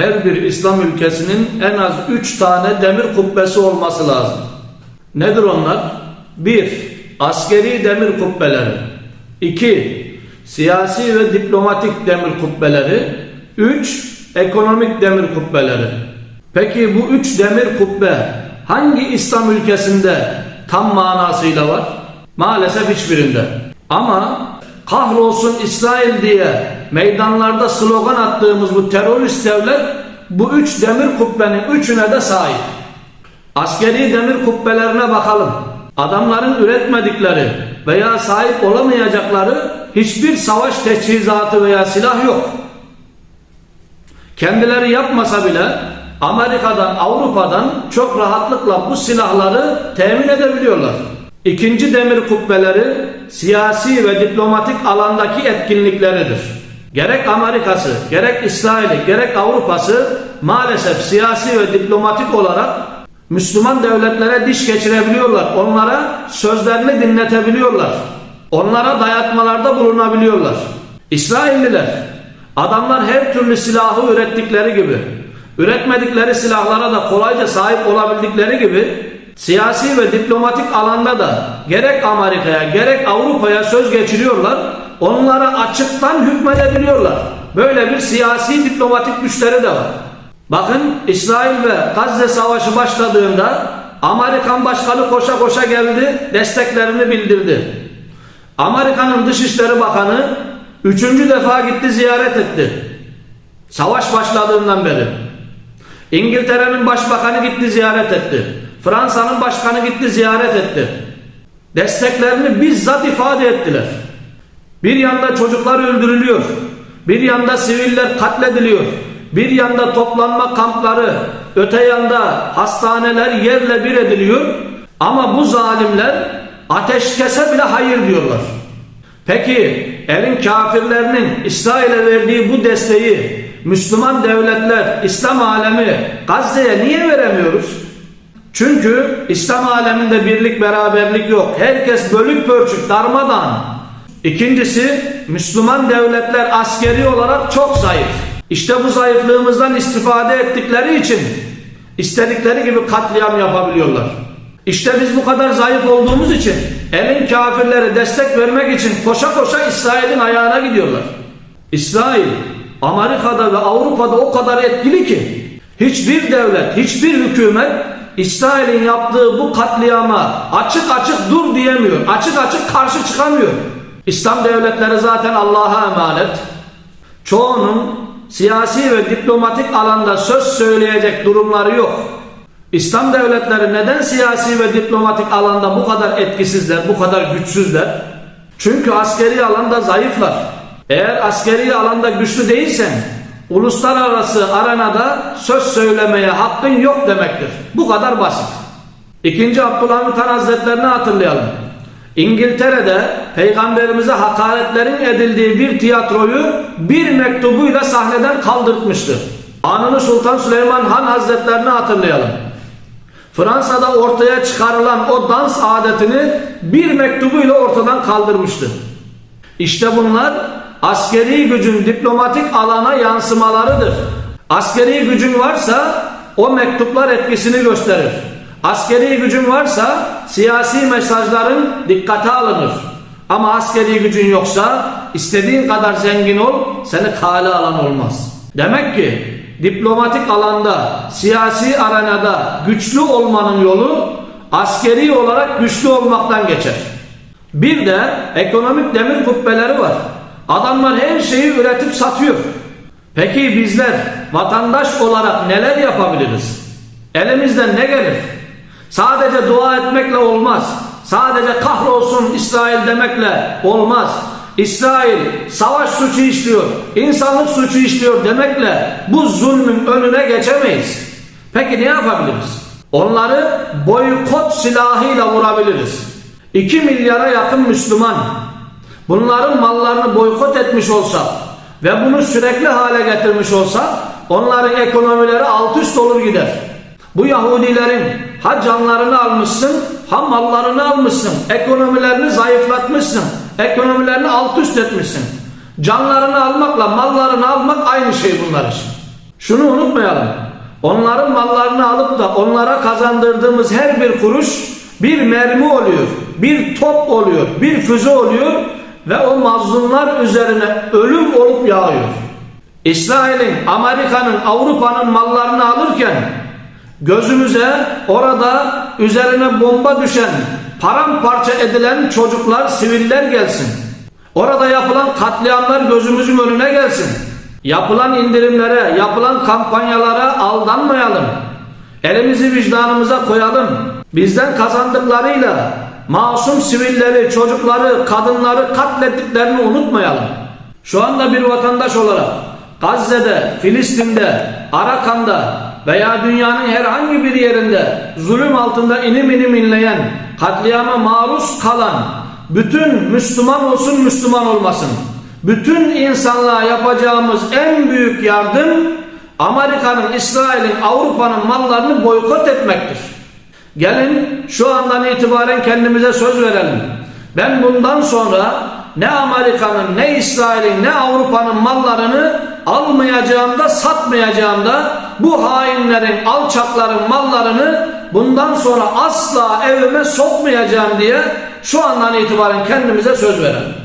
Her bir İslam ülkesinin en az üç tane demir kubbesi olması lazım. Nedir onlar? 1. Askeri demir kubbeleri. 2. Siyasi ve diplomatik demir kubbeleri. 3. Ekonomik demir kubbeleri. Peki bu üç demir kubbe hangi İslam ülkesinde tam manasıyla var? Maalesef hiçbirinde. Ama kahrolsun İsrail diye meydanlarda slogan attığımız bu terörist devlet bu üç demir kubbenin üçüne de sahip. Askeri demir kubbelerine bakalım. Adamların üretmedikleri veya sahip olamayacakları hiçbir savaş teçhizatı veya silah yok. Kendileri yapmasa bile Amerika'dan, Avrupa'dan çok rahatlıkla bu silahları temin edebiliyorlar. İkinci demir kubbeleri siyasi ve diplomatik alandaki etkinlikleridir. Gerek Amerika'sı, gerek İsrail'i, gerek Avrupa'sı maalesef siyasi ve diplomatik olarak Müslüman devletlere diş geçirebiliyorlar. Onlara sözlerini dinletebiliyorlar. Onlara dayatmalarda bulunabiliyorlar. İsrailliler adamlar her türlü silahı ürettikleri gibi üretmedikleri silahlara da kolayca sahip olabildikleri gibi siyasi ve diplomatik alanda da gerek Amerika'ya gerek Avrupa'ya söz geçiriyorlar. Onlara açıktan hükmedebiliyorlar. Böyle bir siyasi diplomatik güçleri de var. Bakın İsrail ve Gazze savaşı başladığında Amerikan başkanı koşa koşa geldi, desteklerini bildirdi. Amerika'nın Dışişleri Bakanı üçüncü defa gitti ziyaret etti. Savaş başladığından beri. İngiltere'nin başbakanı gitti ziyaret etti. Fransa'nın başkanı gitti ziyaret etti. Desteklerini bizzat ifade ettiler. Bir yanda çocuklar öldürülüyor. Bir yanda siviller katlediliyor. Bir yanda toplanma kampları, öte yanda hastaneler yerle bir ediliyor. Ama bu zalimler ateşkese bile hayır diyorlar. Peki elin kafirlerinin İsrail'e verdiği bu desteği Müslüman devletler, İslam alemi Gazze'ye niye veremiyoruz? Çünkü İslam aleminde birlik beraberlik yok. Herkes bölük pörçük darmadan. İkincisi Müslüman devletler askeri olarak çok zayıf. İşte bu zayıflığımızdan istifade ettikleri için istedikleri gibi katliam yapabiliyorlar. İşte biz bu kadar zayıf olduğumuz için elin kafirlere destek vermek için koşa koşa İsrail'in ayağına gidiyorlar. İsrail Amerika'da ve Avrupa'da o kadar etkili ki hiçbir devlet, hiçbir hükümet İsrail'in yaptığı bu katliama açık açık dur diyemiyor. Açık açık karşı çıkamıyor. İslam devletleri zaten Allah'a emanet. Çoğunun siyasi ve diplomatik alanda söz söyleyecek durumları yok. İslam devletleri neden siyasi ve diplomatik alanda bu kadar etkisizler, bu kadar güçsüzler? Çünkü askeri alanda zayıflar. Eğer askeri alanda güçlü değilsen uluslararası arenada söz söylemeye hakkın yok demektir. Bu kadar basit. İkinci Abdülhamit Han Hazretlerini hatırlayalım. İngiltere'de peygamberimize hakaretlerin edildiği bir tiyatroyu bir mektubuyla sahneden kaldırtmıştı. Anını Sultan Süleyman Han Hazretlerini hatırlayalım. Fransa'da ortaya çıkarılan o dans adetini bir mektubuyla ortadan kaldırmıştı. İşte bunlar askeri gücün diplomatik alana yansımalarıdır. Askeri gücün varsa o mektuplar etkisini gösterir. Askeri gücün varsa siyasi mesajların dikkate alınır. Ama askeri gücün yoksa istediğin kadar zengin ol seni kale alan olmaz. Demek ki diplomatik alanda, siyasi arenada güçlü olmanın yolu askeri olarak güçlü olmaktan geçer. Bir de ekonomik demir kubbeleri var. Adamlar her şeyi üretip satıyor. Peki bizler vatandaş olarak neler yapabiliriz? Elimizden ne gelir? Sadece dua etmekle olmaz. Sadece kahrolsun İsrail demekle olmaz. İsrail savaş suçu işliyor, insanlık suçu işliyor demekle bu zulmün önüne geçemeyiz. Peki ne yapabiliriz? Onları boykot silahıyla vurabiliriz. 2 milyara yakın Müslüman bunların mallarını boykot etmiş olsa ve bunu sürekli hale getirmiş olsa onların ekonomileri alt üst olur gider. Bu Yahudilerin ha canlarını almışsın ha mallarını almışsın. Ekonomilerini zayıflatmışsın. Ekonomilerini alt üst etmişsin. Canlarını almakla mallarını almak aynı şey bunlar için. Şunu unutmayalım. Onların mallarını alıp da onlara kazandırdığımız her bir kuruş bir mermi oluyor, bir top oluyor, bir füze oluyor ve o mazlumlar üzerine ölüm olup yağıyor. İsrail'in, Amerika'nın, Avrupa'nın mallarını alırken gözümüze orada üzerine bomba düşen, paramparça edilen çocuklar, siviller gelsin. Orada yapılan katliamlar gözümüzün önüne gelsin. Yapılan indirimlere, yapılan kampanyalara aldanmayalım. Elimizi vicdanımıza koyalım. Bizden kazandıklarıyla masum sivilleri, çocukları, kadınları katlettiklerini unutmayalım. Şu anda bir vatandaş olarak Gazze'de, Filistin'de, Arakan'da veya dünyanın herhangi bir yerinde zulüm altında inim inim inleyen, katliama maruz kalan bütün Müslüman olsun Müslüman olmasın. Bütün insanlığa yapacağımız en büyük yardım Amerika'nın, İsrail'in, Avrupa'nın mallarını boykot etmektir. Gelin şu andan itibaren kendimize söz verelim. Ben bundan sonra ne Amerika'nın, ne İsrail'in, ne Avrupa'nın mallarını almayacağım da satmayacağım da bu hainlerin, alçakların mallarını bundan sonra asla evime sokmayacağım diye şu andan itibaren kendimize söz verelim.